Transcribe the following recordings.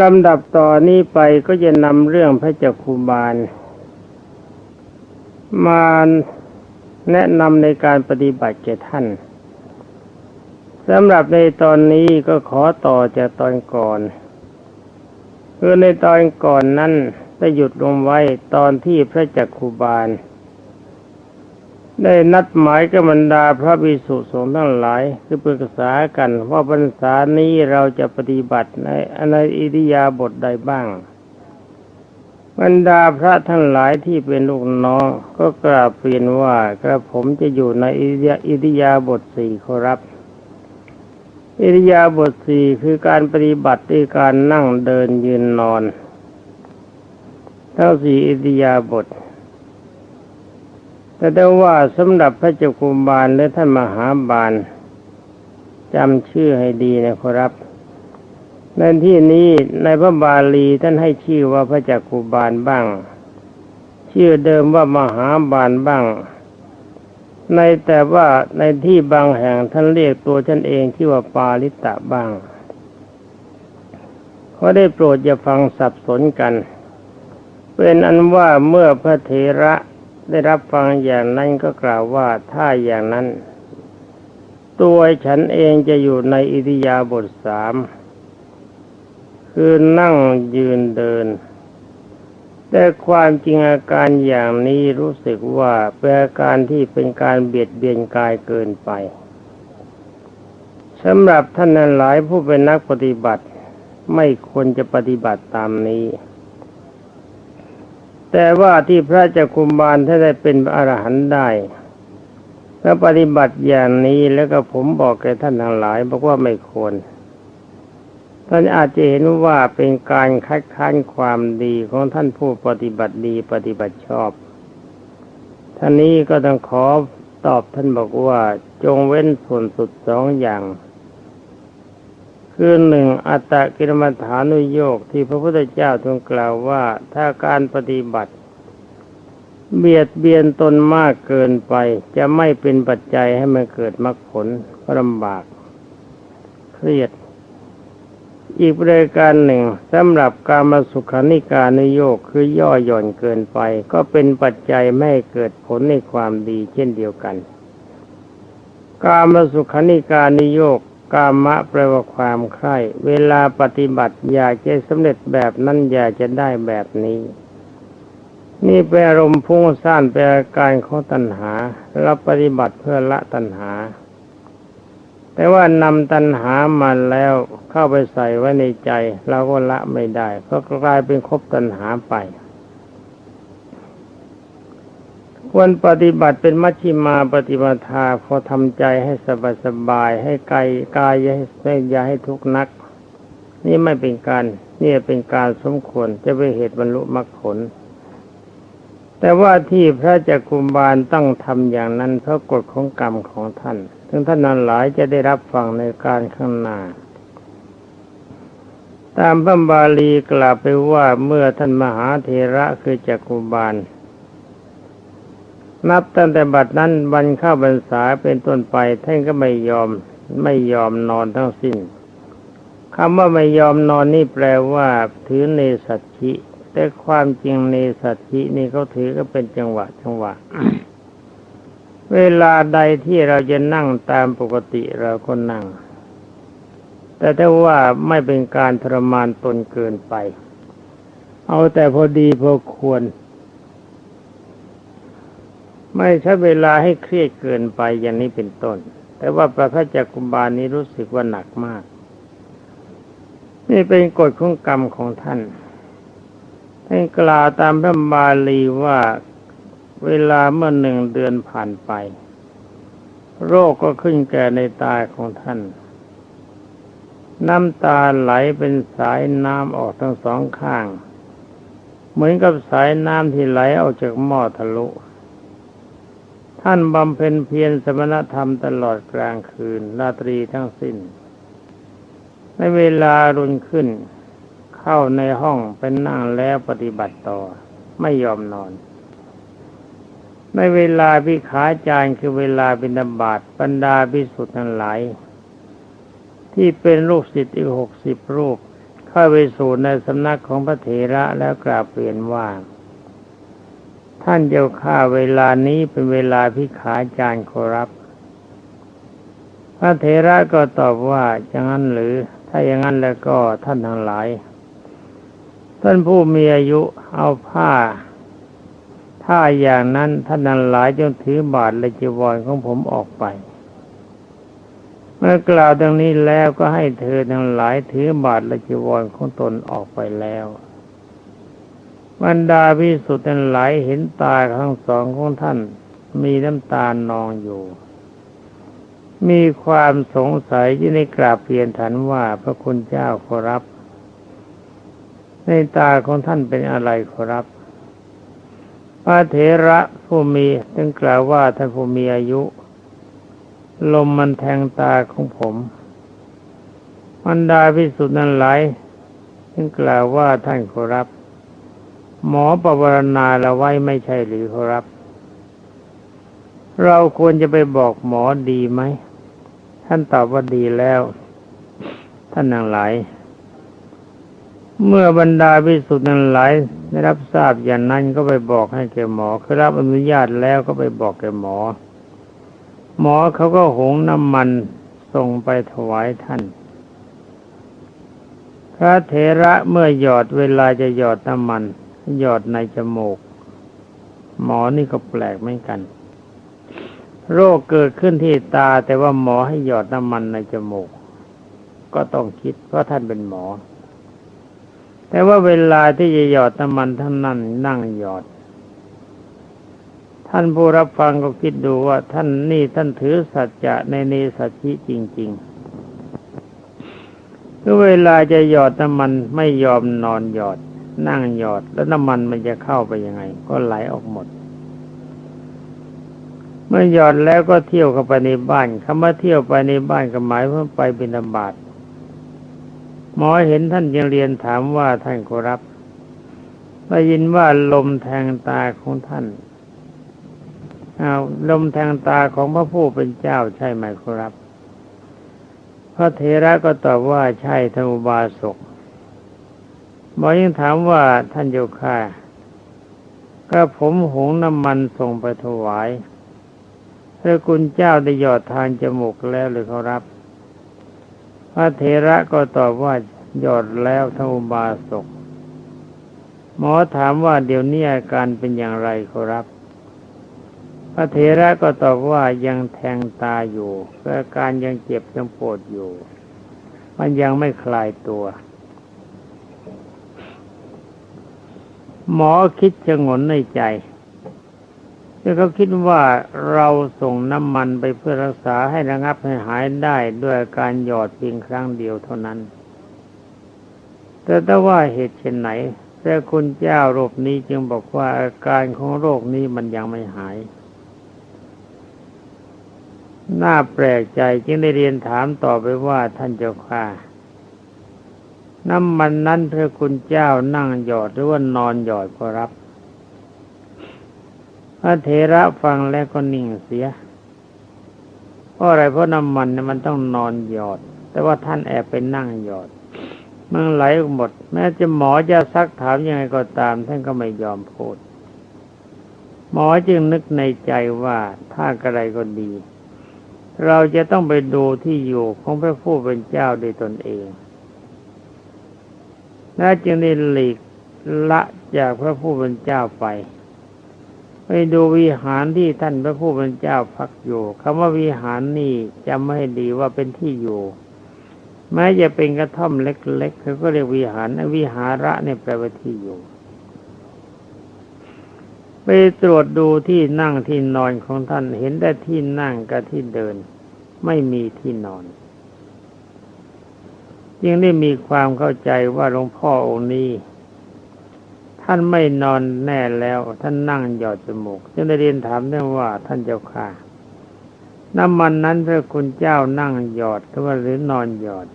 ลำดับต่อนนี้ไปก็จะนำเรื่องพระเจ้าคูบาล มาแนะนำในการปฏิบัติแก่ท่านสำหรับในตอนนี้ก็ขอต่อจากตอนก่อนคือในตอนก่อนนั้นได้หยุดลงไว้ตอนที่พระจักคูบาล ได้นัดหมายกับบรรดาพระภิกษุสงฆ์ทั้งหลาย คือปรึกษากันว่าพรรษานี้เราจะปฏิบัติในในอิริยาบถใดบ้าง บรรดาพระทั้งหลายที่เป็นลูกน้องก็กราบเรียนว่ากระผมจะอยู่ในอิริยาอิริยาบถสี่ขอรับ อิริยาบถสี่คือการปฏิบัติด้วยการนั่งเดินยืนนอนทั้งสี่อิริยาบถ แต่ได้ว่าสำหรับพระเจ้ากุมบาลและท่านมหาบาลจำชื่อให้ดีนะครับในที่นี้ในพระบาลีท่านให้ชื่อว่าพระจักกุบาลบ้าง ชื่อเดิมว่ามหาบาลบ้าง ในแต่ว่าในที่บางแห่งท่านเรียกตัวท่านเองชื่อว่าปาลิตะบ้างเขาได้โปรดอย่าฟังสับสนกัน เป็นอันว่าเมื่อพระเถระ ได้รับฟังอย่างนั้นก็กล่าวว่าถ้าอย่างนั้น ตัวฉันเองจะอยู่ในอิริยาบถสามคือนั่งยืนเดิน แต่ความจริงอาการอย่างนี้รู้สึกว่าเป็นอาการที่เป็นการเบียดเบียนกายเกินไปสำหรับท่านหลายผู้เป็นนักปฏิบัติ ไม่ควรจะปฏิบัติตามนี้ แต่ว่าที่พระเจ้าคุมบาลถ้าได้เป็นอรหันต์ได้แล้วปฏิบัติอย่างนี้แล้วก็ผมบอกแก่ท่านทั้งหลายบอกว่าไม่ควร ท่านอาจจะเห็นว่าเป็นการคัดค้านความดีของท่านผู้ปฏิบัติดีปฏิบัติชอบ ท่านนี้ก็ต้องขอตอบท่านบอกว่าจงเว้นส่วนสุดสองอย่าง คือหนึ่งอัตตกิรมฐานุโยกที่พระพุทธเจ้าทรงกล่าวว่าถ้าการปฏิบัติ เบียดเบียนตนมากเกินไป จะไม่เป็นปัจจัยให้มันเกิดมรรคผลลำบาก เครียด อีกรายการหนึ่งสำหรับการมาสุขานิการนโยกคือย่อหย่อนเกินไป ก็เป็นปัจจัยไม่เกิดผลในความดีเช่นเดียวกัน การมาสุขานิการนโยก กามะแปลว่าความใคร่ เวลาปฏิบัติอยากจะสำเร็จแบบนั้นอยากจะได้แบบนี้ นี่เป็นอารมณ์พุ่งซ่านเป็นอาการของตัณหาเราปฏิบัติเพื่อละตัณหา แต่ว่านำตัณหามาแล้วเข้าไปใส่ไว้ในใจ เราก็ละไม่ได้ ก็กลายเป็นคบตัณหาไป ควรปฏิบัติเป็นมัชฌิมาปฏิบัติาพอทำใจให้สบายสบาย ให้กายกายอย่าให้อย่าให้ทุกข์นัก นี่ไม่เป็นการนี่เป็นการสมควรจะเป็นเหตุบรรลุมรรคผล แต่ว่าที่พระจักคุมบาลต้องทำอย่างนั้นเพราะกฎของกรรมของท่านถึงท่านนั้นหลายจะได้รับฟังในการข้างหน้าตามพระบาลีกล่าวไปว่าเมื่อท่านมหาเทระคือจักคุบาล นับตั้งแต่บัดนั้นวันเข้าบรรษาเป็นต้นไปท่านก็ไม่ยอมไม่ยอมนอนทั้งสิ้นคำว่าไม่ยอมนอนนี่แปลว่า ถือเนสัตชิแต่ความจริงเนสัตชินี่เขาถือก็เป็นจังหวะจังหวะ เวลาใดที่เราจะนั่งตามปกติเราก็นั่ง แต่ถ้าว่าไม่เป็นการทรมานตนเกินไป เอาแต่พอดีพอควร ไม่ใช้เวลาให้เครียดเกินไปอย่างนี้เป็นต้น แต่ว่าพระพัจักุบาลนี้รู้สึกว่าหนักมาก นี่เป็นกฎของกรรมของท่านท่านกล่าวตามพระบาลีว่าเวลาเมื่อหนึ่งเดือนผ่านไป โรคก็ขึ้นแก่ในตาของท่าน น้ำตาไหลเป็นสายน้ำออกทั้งสองข้าง เหมือนกับสายน้ำที่ไหลออกจากหม้อทะลุ ท่านบำเพ็ญเพียรสมณธรรมตลอดกลางคืนราตรีทั้งสิ้น ในเวลารุนขึ้น เข้าในห้องเป็นนั่งแล้วปฏิบัติต่อ ไม่ยอมนอน ในเวลาพิขาจารคือเวลาบินาบาตบรรดาพิสุทธิ์ทั้งหลาย ที่เป็นลูกศิษย์อีกหกสิบรูป เข้าไปสู่ในสำนักของพระเถระแล้วกราบเรียนว่า ท่านเจ้าข้าเวลานี้เป็นเวลาพิขาจารย์ขอรับ พระเถระก็ตอบว่าอย่างนั้นหรือ ถ้าอย่างนั้นแล้วก็ท่านทั้งหลาย ท่านผู้มีอายุเอาผ้า ถ้าอย่างนั้นท่านนั้นหลายจงถือบาทและจีวรของผมออกไป เมื่อกล่าวดังนี้แล้วก็ให้เธอทั้งหลายถือบาทและจีวรของตนออกไปแล้ว บรรดาพิสุทธิ์ทั้งหลายเห็นตาทั้งสองของท่าน มีน้ำตานองอยู่ มีความสงสัยที่ในกราบเรียนถันว่าพระคุณเจ้าขอรับ ในตาของท่านเป็นอะไรขอรับพระเถระผู้มีจึงกล่าวว่าท่านผู้มีอายุ ลมมันแทงตาของผมบรรดาพิสุทธิ์นั้นหลายจึงกล่าวว่าท่านขอรับ หมอประวรณาเราไว้ไม่ใช่หรือขอรับ เราควรจะไปบอกหมอดีไหม ท่านตอบว่าดีแล้ว ท่านทั้งหลาย เมื่อบรรดาพิสุทธิ์นั้นหลายได้รับทราบอย่างนั้นก็ไปบอกให้แกหมอคือรับอนุญาตแล้วก็ไปบอกแกหมอ หมอเขาก็หงน้ำมันส่งไปถวายท่านพระเถระเมื่อหยอดเวลาจะหยอดน้ำมัน หยอดในจมูก หมอนี่ก็แปลกเหมือนกัน โรคเกิดขึ้นที่ตาแต่ว่าหมอให้หยอดน้ำมันในจมูก ก็ต้องคิดเพราะท่านเป็นหมอ แต่ว่าเวลาที่จะหยอดน้ำมันท่านนั่นนั่งหยอด ท่านผู้รับฟังก็คิดดูว่า ท่านนี่ท่านถือสัจจะในเนสัจจิจริง ๆคือเวลาจะหยอดน้ำมันไม่ยอมนอนหยอด นั่งหยอด แล้วน้ำมันมันจะเข้าไปยังไง ก็ไหลออกหมด เมื่อหยอดแล้วก็เที่ยวเข้าไปในบ้านคำว่าเที่ยวไปในบ้านก็หมายว่าไปบิณฑบาตหมอเห็นท่านยังเรียนถามว่าท่านขอรับได้ยินว่าลมแทงตาของท่านอาลมแทงตาของพระผู้เป็นเจ้าใช่ไหมครับ พระเทระก็ตอบว่าใช่ธรรมบาสก หมอยังถามว่าท่านโยค่าก็ผมหงน้ำมันส่งไปถวายพระคุณเจ้าได้หยอดทางจมูกแล้วหรือเขารับ พระเทระก็ตอบว่าหยอดแล้วธรรมบาสกหมอถามว่าเดี๋ยวนี้อาการเป็นอย่างไรเขารับ พระเถระก็ตอบว่ายังแทงตาอยู่อาการยังเจ็บยังปวดอยู่ มันยังไม่คลายตัว หมอคิดชะงนในใจแล้วเขาคิดว่าเราส่งน้ำมันไปเพื่อรักษาให้ระงับให้หายได้ด้วยการหยอดเพียงครั้งเดียวเท่านั้น แต่ถ้าว่าเหตุเช่นไหนแต่คุณเจ้าโรคนี้จึงบอกว่าอาการของโรคนี้มันยังไม่หาย น่าแปลกใจจึงได้เรียนถามต่อไปว่าท่านเจ้าค่ะ น้ำมันนั้นพระคุณเจ้านั่งหยอดหรือว่านอนหยอดก็รับ พระเถระฟังแล้วก็นิ่งเสีย เพราะอะไรเพราะน้ำมันเนี่ยมันต้องนอนหยอด แต่ว่าท่านแอบไปนั่งหยอดมันไหลออกหมด แม้จะหมอจะซักถามยังไงก็ตาม ท่านก็ไม่ยอมพูด หมอจึงนึกในใจว่าถ้ากระไรก็ดี เราจะต้องไปดูที่อยู่ของพระผู้เป็นเจ้าด้วยตนเอง และจึงได้หลีกละจากพระผู้เป็นเจ้าไป ไปดูวิหารที่ท่านพระผู้เป็นเจ้าพักอยู่คำว่าวิหารนี่จำไม่ดีว่าเป็นที่อยู่แม้จะเป็นกระท่อมเล็กๆเขาก็เรียกวิหารวิหาระเนี่ยแปลว่าที่อยู่ ไปตรวจดูที่นั่งที่นอนของท่านเห็นแต่ที่นั่งกับที่เดิน ไม่มีที่นอน ยังได้มีความเข้าใจว่าหลวงพ่อองค์นี้ ท่านไม่นอนแน่แล้ว ท่านนั่งหยอดจมูกจึงได้เรียนถามเรื่องว่าท่านเจ้าค่ะน้ำมันนั้นพระคุณเจ้านั่งหยอดหรือว่าหรือนอนหยอด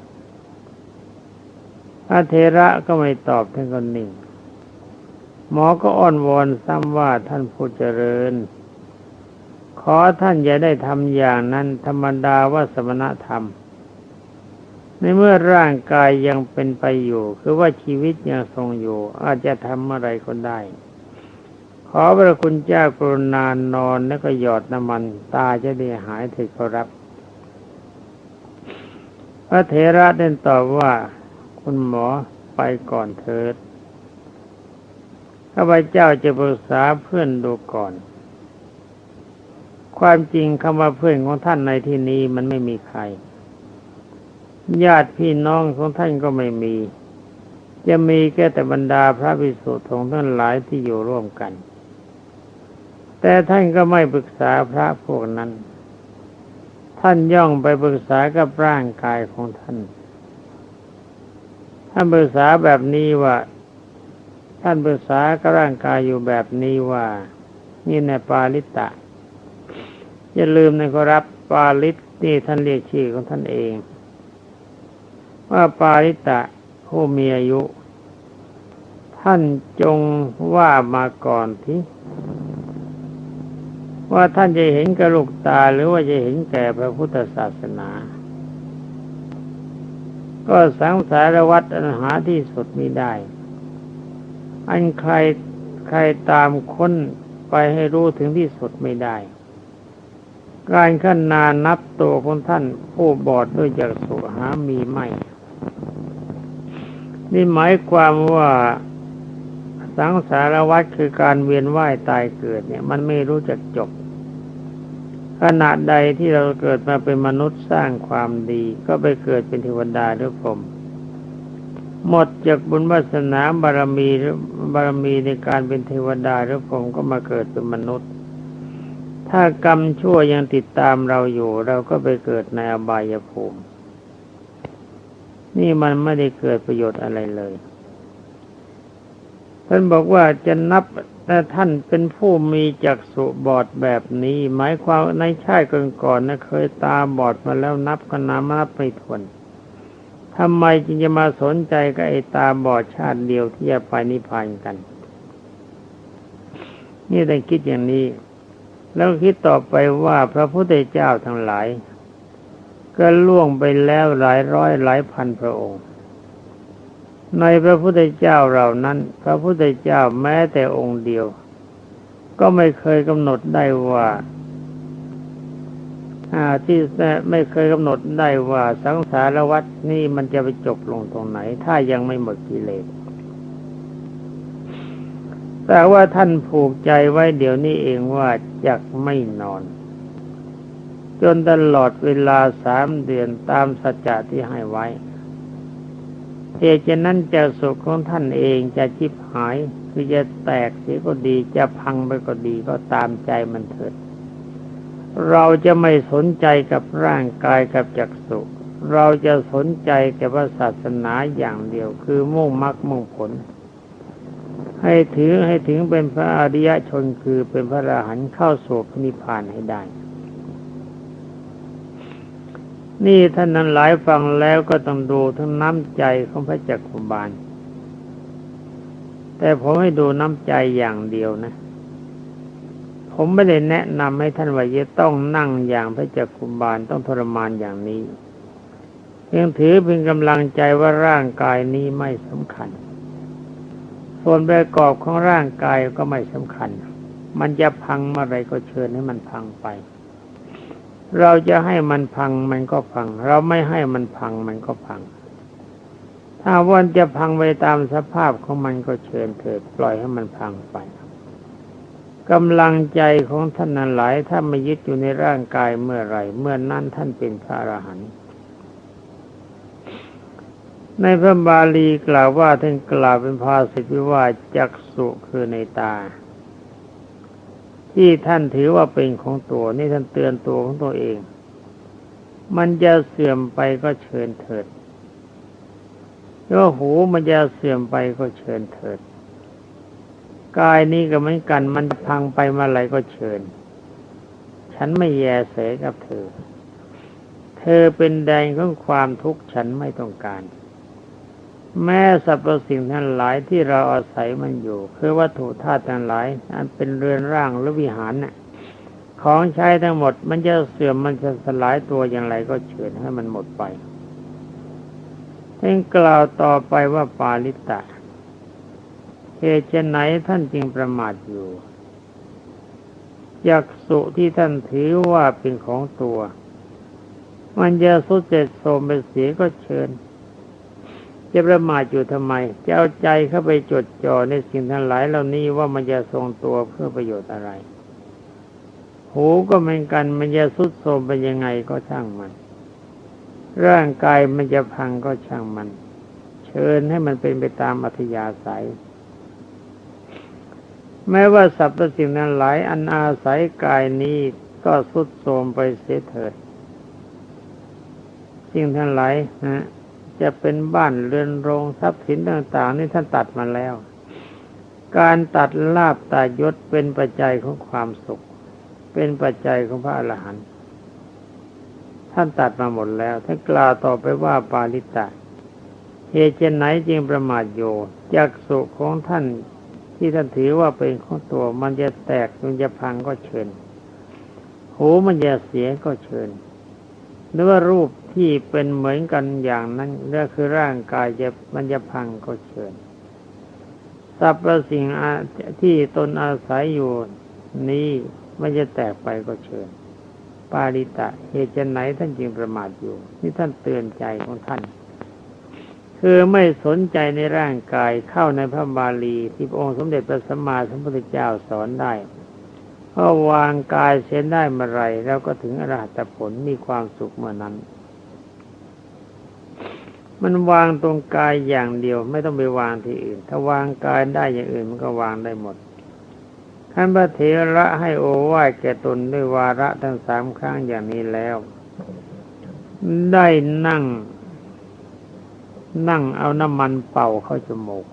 พระเทระก็ไม่ตอบท่านก็นิ่งหมอก็อ้อนวอนซ้ำว่าท่านผู้เจริญ ขอท่านอย่าได้ทำอย่างนั้นธรรมดาว่าสมณธรรม ในเมื่อร่างกายยังเป็นไปอยู่ คือว่าชีวิตยังทรงอยู่ อาจจะทำอะไรก็ได้ ขอพระคุณเจ้ากรุณานนอนแล้วก็หยอดน้ำมัน ตาจะได้หายถิดขอรับ พระเถระเด่นตอบว่า คุณหมอไปก่อนเถิดข้าพเจ้าจะปรึกษาเพื่อนดูก่อน ความจริงคำว่าเพื่อนของท่านในที่นี้มันไม่มีใคร ญาติพี่น้องของท่านก็ไม่มี จะมีแค่แต่บรรดาพระภิกษุของท่านหลายที่อยู่ร่วมกัน แต่ท่านก็ไม่ปรึกษาพระพวกนั้น ท่านย่องไปปรึกษากับร่างกายของท่าน ท่านปรึกษาแบบนี้ว่า ท่านปรึกษากับร่างกายอยู่แบบนี้ว่า นี่ในปาลิตะ อย่าลืมนะครับปาลิตนี่ท่านเรียกชื่อของท่านเอง ว่าปาลิตะผู้มีอายุ ท่านจงว่ามาก่อนที่ว่าท่านจะเห็นกระลูกตาหรือว่าจะเห็นแก่พระพุทธศาสนา ก็สังสารวัตรอันหาที่สุดไม่ได้ อันใครใครตามค้นไปให้รู้ถึงที่สุดไม่ได้ การขั้นนานนับตัวของท่านผู้บอดด้วยจากสุหามีไม่ นี่หมายความว่าสังสารวัฏคือการเวียนว่ายตายเกิดเนี่ย มันไม่รู้จักจบ ขณะใดที่เราเกิดมาเป็นมนุษย์สร้างความดี ก็ไปเกิดเป็นเทวดาหรือพรหมหมดจากบุญวาสนาบารมีหรือบารมีในการเป็นเทวดาหรือพรหมก็มาเกิดเป็นมนุษย์ ถ้ากรรมชั่วยังติดตามเราอยู่ เราก็ไปเกิดในอบายภูมิ นี่มันไม่ได้เกิดประโยชน์อะไรเลย ท่านบอกว่าจะนับแต่ท่านเป็นผู้มีจักษุบอดแบบนี้ หมายความในชาติก่อนๆนะเคยตาบอดมาแล้วนับก็นานับไม่ถ้วนทำไมจึงจะมาสนใจกับไอ้ตาบอดชาติเดียวที่จะไปนิพพานกัน นี่ต้คิดอย่างนี้ แล้วคิดต่อไปว่าพระพุทธเจ้าทั้งหลาย ก็ล่วงไปแล้วหลายร้อยหลายพันพระองค์ ในพระพุทธเจ้าเหล่านั้น พระพุทธเจ้าแม้แต่องค์เดียว ก็ไม่เคยกำหนดได้ว่าที่ไม่เคยกำหนดได้ว่าสังสารวัฏนี่มันจะไปจบลงตรงไหน ถ้ายังไม่หมดกิเลสแต่ว่าท่านผูกใจไว้เดี๋ยวนี้เองว่าจะไม่นอน จนตลอดเวลาสามเดือนตามสัจจะที่ให้ไว้เหตุฉะนั้นจะสุขของท่านเองจะชิบหายคือจะแตกเสียก็ดีจะพังไปก็ดีก็ตามใจมันเถิด เราจะไม่สนใจกับร่างกายกับจักสุเราจะสนใจแต่ว่าศาสนาอย่างเดียว คือมุ่งมรรคมุ่งผล ให้ถือให้ถึงเป็นพระอริยชนคือเป็นพระอรหันต์เข้าสู่นิพพานให้ได้ นี่ท่านนั้นหลายฟังแล้วก็ต้องดูทั้งน้ำใจของพระจักรบาล แต่ผมให้ดูน้ำใจอย่างเดียวนะ ผมไม่ได้แนะนำให้ท่านว่าจะต้องนั่งอย่างพระจักรบาลต้องทรมานอย่างนี้เพียงถือเป็นกำลังใจว่าร่างกายนี้ไม่สำคัญ ส่วนประกอบของร่างกายก็ไม่สำคัญ มันจะพังเมื่อไรก็เชิญให้มันพังไป เราจะให้มันพังมันก็พัง เราไม่ให้มันพังมันก็พัง ถ้าวันจะพังไปตามสภาพของมันก็เชิญเถิดปล่อยให้มันพังไปกำลังใจของท่านนั้นหลายถ้าไม่ยึดอยู่ในร่างกายเมื่อไรเมื่อนั้นท่านเป็นพระอรหันต์ในพระบาลีกล่าวว่าท่านกล่าวเป็นภาษิตว่าจักสุคือในตา ที่ท่านถือว่าเป็นของตัว นี่ท่านเตือนตัวของตัวเอง มันจะเสื่อมไปก็เชิญเถิดว่าหูมันจะเสื่อมไปก็เชิญเถิดกายนี้ก็เหมือนกันมันพังไปเมื่อไรก็เชิญ ฉันไม่แยเสกับเธอ เธอเป็นแดงของความทุกข์ฉันไม่ต้องการ แม้สรรพสิ่งทั้งหลายที่เราอาศัยมันอยู่ คือวัตถุธาตุทั้งหลายอันเป็นเรือนร่างหรือวิหารน่ะของใช้ทั้งหมด มันจะเสื่อมมันจะสลายตัวอย่างไรก็เฉือนให้มันหมดไปท่านกล่าวต่อไปว่าปาลิตะเหตุไหนท่านจึงประมาทอยู่ยักษุที่ท่านถือว่าเป็นของตัว มันจะสุดเจ็ดโสมไปเสียก็เชิญ จะประมาทอยู่ทำไม จะเอาใจเข้าไปจดจ่อในสิ่งทั้งหลายเหล่านี้ว่ามันจะทรงตัวเพื่อประโยชน์อะไร หูก็เหมือนกันมันจะสุดโทมไปยังไงก็ช่างมัน ร่างกายมันจะพังก็ช่างมัน เชิญให้มันเป็นไปตามอัธยาศัย แม้ว่าสรรพสิ่งนั้นหลายอันอาศัยกายนี้ก็สุดโทมไปเสียเถิดสิ่งทั้งหลายนะ จะเป็นบ้านเรือนโรงทรัพย์สินต่าง ๆ นี่ท่านตัดมาแล้ว การตัดลาบตายศเป็นปัจจัยของความสุข เป็นปัจจัยของพระอรหันต์ท่านตัดมาหมดแล้วท่านกล่าวต่อไปว่าปาลิตะเหตุเช่นไหนจึงประมาทโยจากสุขของท่านที่ท่านถือว่าเป็นของตัว มันจะแตกมันจะพังก็เชิญหูมันจะเสียก็เชิญหรือว่ารูป ที่เป็นเหมือนกันอย่างนั้นนั่นคือร่างกายจะมันจะพังก็เชิญสรรพสิ่งที่ตนอาศัยอยู่นี้มันจะแตกไปก็เชิญ ปาริตะเหตุไหนท่านจึงประมาทอยู่ นี่ท่านเตือนใจของท่าน คือไม่สนใจในร่างกายเข้าในพระบาลีที่พระองค์สมเด็จพระสัมมาสัมพุทธเจ้าสอนได้พอวางกายเส้นได้เมื่อไรแล้วก็ถึงอรหัตผลมีความสุขเมื่อนั้น มันวางตรงกายอย่างเดียว ไม่ต้องไปวางที่อื่น ถ้าวางกายได้อย่างอื่นมันก็วางได้หมดท่านพระเถระให้โอวาทแก่ตนด้วยวาระทั้งสามครั้งอย่างนี้แล้ว ได้นั่ง นั่งเอาน้ำมันเป่าเข้าจมูก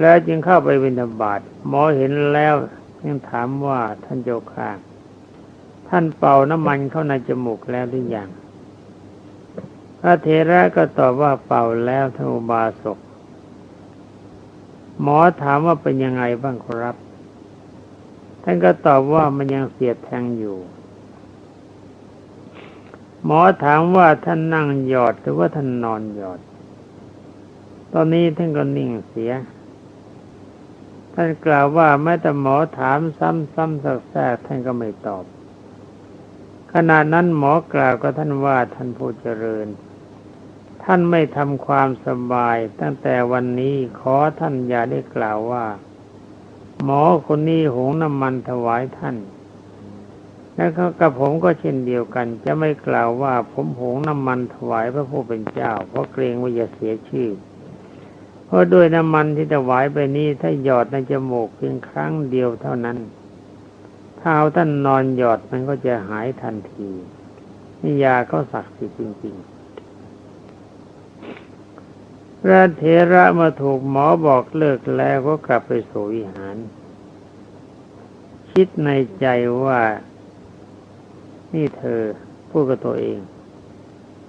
แล้วจึงเข้าไปวินาบาตหมอเห็นแล้วยังถามว่าท่านเจ้าข้าท่านเป่าน้ำมันเข้าในจมูกแล้วหรือยัง พระเทระก็ตอบว่าเป่าแล้วท่านอุบาสก หมอถามว่าเป็นยังไงบ้างครับ ท่านก็ตอบว่ามันยังเสียดแทงอยู่ หมอถามว่าท่านนั่งหยอดหรือว่าท่านนอนหยอด ตอนนี้ท่านก็นิ่งเสีย ท่านกล่าวว่าแม้แต่หมอถามซ้ำๆสักแทกท่านก็ไม่ตอบ ขณะนั้นหมอกล่าวกับท่านว่าท่านผู้เจริญ ท่านไม่ทำความสบาย ตั้งแต่วันนี้ขอท่านอย่าได้กล่าวว่า หมอคนนี้หงน้ำมันถวายท่านและเขากับผมก็เช่นเดียวกัน จะไม่กล่าวว่าผมหงน้ำมันถวายพระผู้เป็นเจ้า เพราะเกรงว่าจะเสียชื่อ เพราะด้วยน้ำมันที่ถวายไปนี้ถ้าหยอดในจมูกเพียงครั้งเดียวเท่านั้น เท้าท่านนอนหยอดมันก็จะหายทันทีนี่ยาเขาศักดิ์สิทธิ์จริงๆ พระเถระมาถูกหมอบอกเลิกแล้วก็กลับไปสู่วิหาร คิดในใจว่านี่เธอพูดกับตัวเอง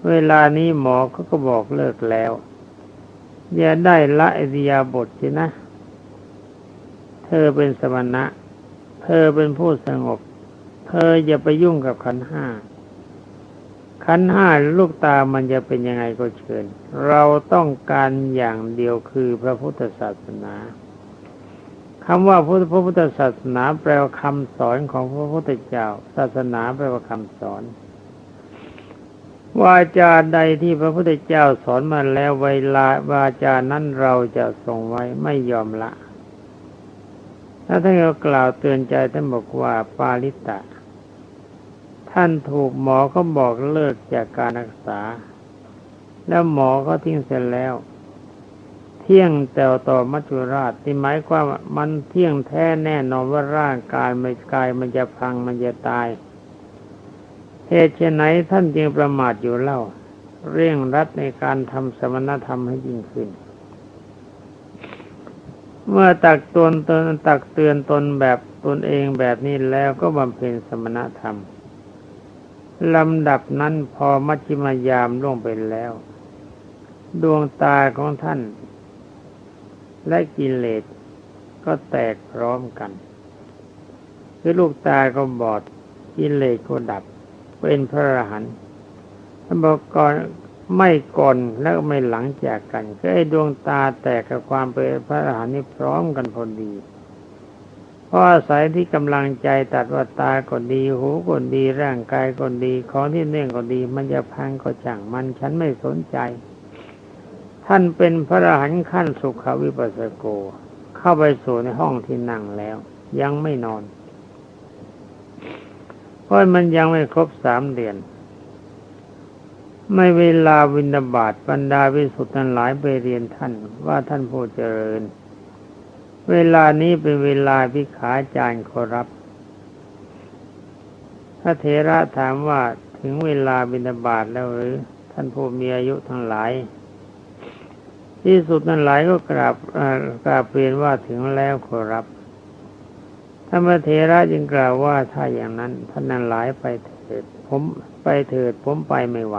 เวลานี้หมอเขาก็บอกเลิกแล้ว อย่าได้ละอิยาบถสินะ เธอเป็นสมณะ เธอเป็นผู้สงบ เธออย่าไปยุ่งกับขันห้า ขันห้าลูกตามันจะเป็นยังไงก็เชิญ เราต้องการอย่างเดียวคือพระพุทธศาสนาคำว่าพระพุทธศาสนาแปลว่าคำสอนของพระพุทธเจ้า ศาสนาแปลว่าคำสอนวาจาใดที่พระพุทธเจ้าสอนมาแล้วเวลาวาจานั้นเราจะทรงไว้ไม่ยอมละ ถ้าท่านก็กล่าวเตือนใจท่านบอกว่าปาลิตะ ท่านถูกหมอเขาบอกเลิกจากการรักษา แล้วหมอก็ทิ้งเสร็จแล้ว เที่ยงแต่ต่อมัจจุราชที่หมายความมันเที่ยงแท้แน่นอนว่าร่างกายไม่กายมันจะพังมันจะตายเหตุเช่นไหนท่านจึงประมาทอยู่เล่า เร่งรัดในการทำสมณธรรมให้ยิ่งขึ้น เมื่อตักตนตนตักเตือนตนแบบตนเองแบบนี้แล้วก็บำเพ็ญสมณธรรมลำดับนั้นพอมัชฌิมยามล่วงไปแล้ว ดวงตาของท่าน และกิเลสก็แตกพร้อมกัน คือลูกตาก็บอดกิเลสก็ดับเป็นพระอรหันต์ท่านบอกก่อน ไม่ก่อนแล้วไม่หลังจากกันคือไอ้ดวงตาแตกกับความเป็นพระอรหันต์นี่พร้อมกันพอดีเพราะอาศัยที่กำลังใจตัดว่าตาก็ดี หูก็ดีร่างกายก็ดีของที่เนื่องก็ดี มันจะพังก็ช่งมันฉันไม่สนใจ ท่านเป็นพระอรหันต์ขั้นสุขวิปัสสโก เข้าไปสู่ในห้องที่นั่งแล้ว ยังไม่นอนเพราะมันยังไม่ครบสามเดือน ไม่เวลาวินาบาตบรรดาวิสุทธิ์ทั้งหลายไปเรียนท่านว่าท่านผู้เจริญ เวลานี้เป็นเวลาพิขาจารย์ขอรับพระเถระถามว่าถึงเวลาบิณฑบาตแล้วหรือ ท่านผู้มีอายุทั้งหลาย ที่สุดนั้นหลายก็กราบกราบเรียนว่าถึงแล้วขอรับธรรมเถระจึงกล่าวว่าถ้าอย่างนั้นท่านนั้นหลายไปเถ ผมไปเถิดผมไปไม่ไหว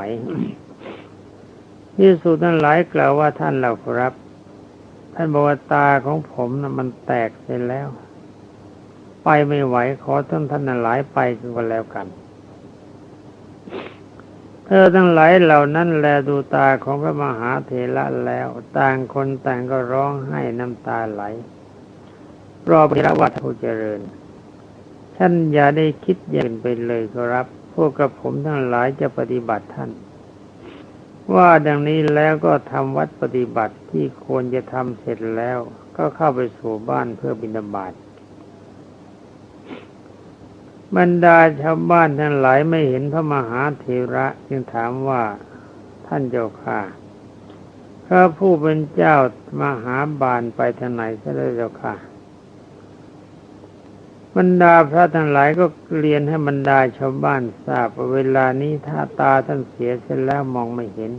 ที่สุดนั้นหลายกล่าวว่าท่านเราครับ ท่านบอกว่าตาของผมนะมันแตกเสร็จแล้ว ไปไม่ไหวขอท่านท่านนั้นหลายไปก็แล้วกันเธอทั้งหลายเหล่านั้นแลดูตาของพระมหาเถระแล้ว ต่างคนต่างก็ร้องไห้น้ำตาไหล รอพระวัตผู้เจริญ ท่านอย่าได้คิดอย่างไปเลยครับ วกกระผมทั้งหลายจะปฏิบัติท่าน ว่าดังนี้แล้วก็ทำวัดปฏิบัติที่ควรจะทำเสร็จแล้ว ก็เข้าไปสู่บ้านเพื่อบิณฑบาตบรรดาชาวบ้านทั้งหลายไม่เห็นพระมหาเถระจึงถามว่าท่านเจ้าค่ะพระผู้เป็นเจ้ามหาบานไปทางไหนซะเลยเจ้าค่ะ บรรดาพระทั้งหลายก็เรียนให้บรรดาชาวบ้านทราบว่าเวลานี้ถ้าตาท่านเสียเสร็จแล้วมองไม่เห็น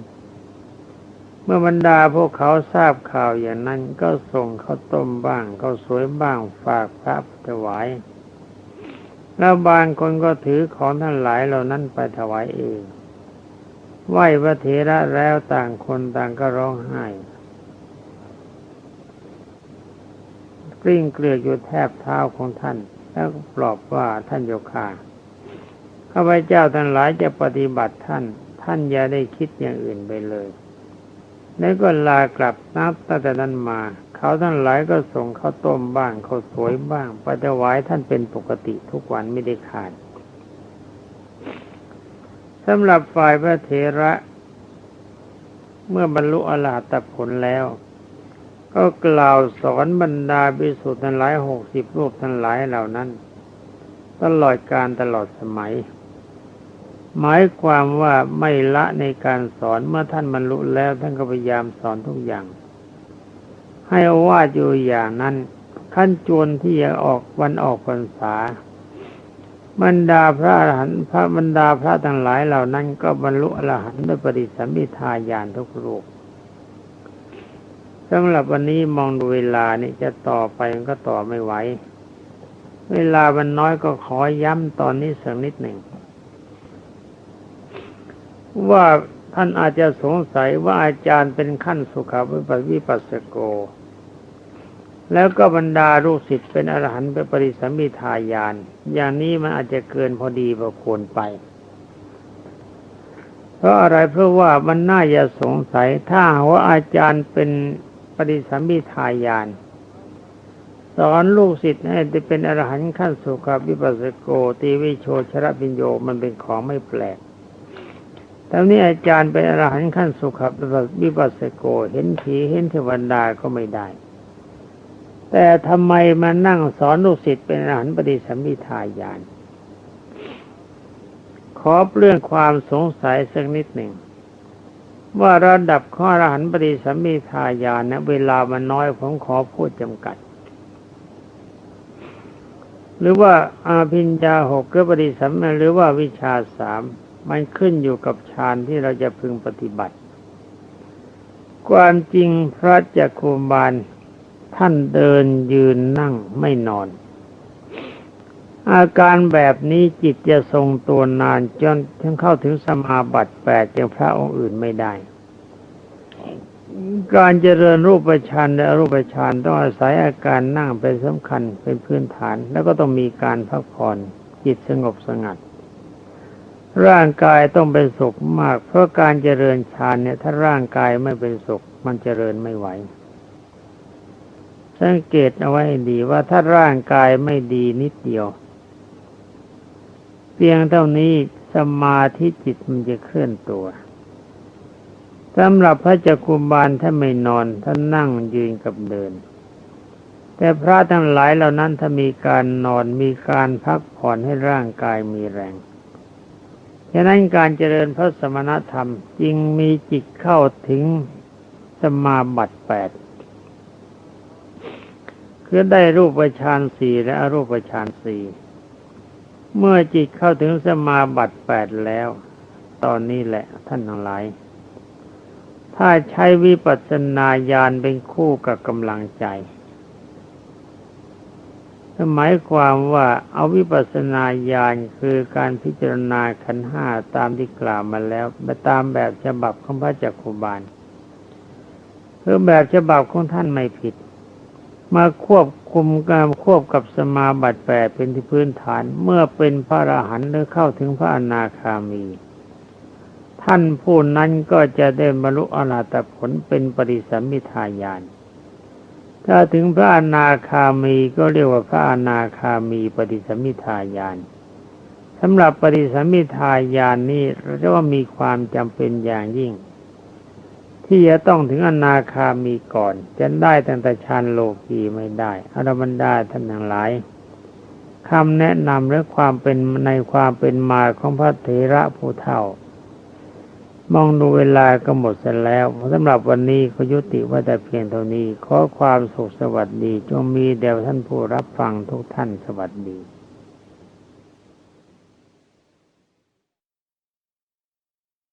เมื่อบรรดาพวกเขาทราบข่าวอย่างนั้นก็ส่งข้าวต้มบ้างข้าวสวยบ้างฝากพระถวาย แล้วบางคนก็ถือของท่านหลายเหล่านั้นไปถวายเองไหว้พระเถระแล้วต่างคนต่างก็ร้องไห้กลิ้งเกลือกอยู่แทบเท้าของท่าน แล้วปลอบว่าท่านโยคาข้าพเจ้าทั้งหลายจะปฏิบัติท่าน ท่านอย่าได้คิดอย่างอื่นไปเลย แล้วก็ลากลับนับตั้งแต่นั้นมา เขาทั้งหลายก็ส่งข้าวต้มบ้างข้าวสวยบ้างไปถวายท่านเป็นปกติทุกวันไม่ได้ขาดสำหรับฝ่ายพระเถระ เมื่อบรรลุอรหัตผลแล้ว ก็กล่าวสอนบรรดาบิสุทธิ์ทั้งหลายหกสิบรูปทั้งหลายเหล่านั้น ตลอดการตลอดสมัย หมายความว่าไม่ละในการสอนเมื่อท่านบรรลุแล้วท่านก็พยายามสอนทุกอย่าง ให้ว่าอยู่อย่างนั้นขั้นจวนที่จะออกวันออกพรรษาบรรดาพระอรหันต์พระบรรดาพระทั้งหลายเหล่านั้นก็บรรลุอรหันต์ด้วยปฏิสัมพิทาญาณทุกรูป สำหรับวันนี้มองดูเวลานี่จะต่อไปมันก็ต่อไม่ไหว เวลามันน้อยก็ขอย้ำตอนนี้สักนิดหนึ่ง ว่าท่านอาจจะสงสัยว่าอาจารย์เป็นขั้นสุขวิปัสวิปัสสโก แล้วก็บรรดาลูกศิษย์เป็นอรหันต์เป็นปริสัมมิทายาน อย่างนี้มันอาจจะเกินพอดีพอควรไปเพราะอะไรเพราะว่ามันน่าจะสงสัยถ้าว่าอาจารย์เป็น ปริสัมมิทายาน สอนลูกศิษย์ให้ได้เป็นอรหันต์ขั้นสุขวิปัสสโกตีวิโชชระปิญโยมันเป็นของไม่แปลกต่นี้อาจารย์เป็นอรหันต์ขั้นสุขวิปัสสโก เห็นผีเห็นเทวดาก็ไม่ได้ แต่ทำไมมานั่งสอนลูกศิษย์เป็นอรหันต์ปฏิสัมมิทายาน ขอเรื่องความสงสัยสักนิดหนึ่ง ว่าระดับข้อรหันต์ปฏิสัมมิทายานนะเวลามันน้อยผมขอพูดจำกัด หรือว่าอาพิญญาหกหรือปฏิสัมหรือว่าวิชาสามมันขึ้นอยู่กับฌานที่เราจะพึงปฏิบัติ ความจริงพระจักคุบาลท่านเดินยืนนั่งไม่นอน อาการแบบนี้จิตจะทรงตัวนานจนถึงเข้าถึงสมาบัติแปดอย่างพระองค์อื่นไม่ได้ การเจริญรูปฌานและรูปฌานต้องอาศัยอาการนั่งเป็นสำคัญเป็นพื้นฐาน แล้วก็ต้องมีการพักผ่อนจิตสงบสงัด ร่างกายต้องเป็นสุขมาก เพราะการเจริญฌานเนี่ยถ้าร่างกายไม่เป็นสุข มันเจริญไม่ไหวสังเกตเอาไว้ดีว่าถ้าร่างกายไม่ดีนิดเดียว เพียงเท่านี้สมาธิจิตมันจะเคลื่อนตัวสำหรับพระจักกุบาลถ้าไม่นอนท่านนั่งยืนกับเดิน แต่พระทั้งหลายเหล่านั้นถ้ามีการนอนมีการพักผ่อนให้ร่างกายมีแรงฉะนั้นการเจริญพระสมณธรรมจึงมีจิตเข้าถึงสมาบัติแปดคือได้รูปฌานสี่และอรูปฌานสี่ เมื่อจิตเข้าถึงสมาบัติแปดแล้ว ตอนนี้แหละท่านทั้งหลาย ถ้าใช้วิปัสสนาญาณเป็นคู่กับกำลังใจหมายความว่าเอาวิปัสสนาญาณคือการพิจารณาขันห้าตามที่กล่าวมาแล้วตามแบบฉบับของพระจักคุบาลคือแบบฉบับของท่านไม่ผิด มาควบคุมการควบกับสมาบัติแปดเป็นที่พื้นฐาน เมื่อเป็นพระอรหันต์หรือเข้าถึงพระอนาคามี ท่านผู้นั้นก็จะได้บรรลุอรหัตผลเป็นปริสัมมิทายาน ถ้าถึงพระอนาคามีก็เรียกว่าพระอนาคามีปฏิสัมมิทายานสำหรับปฏิสัมมิทายานนี้เรียกว่ามีความจำเป็นอย่างยิ่ง ที่จะต้องถึงอนาคามีก่อน จะได้ตั้งแต่ฌานโลกีไม่ได้อรบันดาท่านทั้งหลายคำแนะนำและความเป็นในความเป็นมาของพระเถระผู้เฒ่ามองดูเวลาก็หมดเสร็จแล้วสำหรับวันนี้ก็ยุติว่าแต่เพียงเท่านี้ ขอความสุขสวัสดีจงมีแด่ท่านผู้รับฟังทุกท่านสวัสดี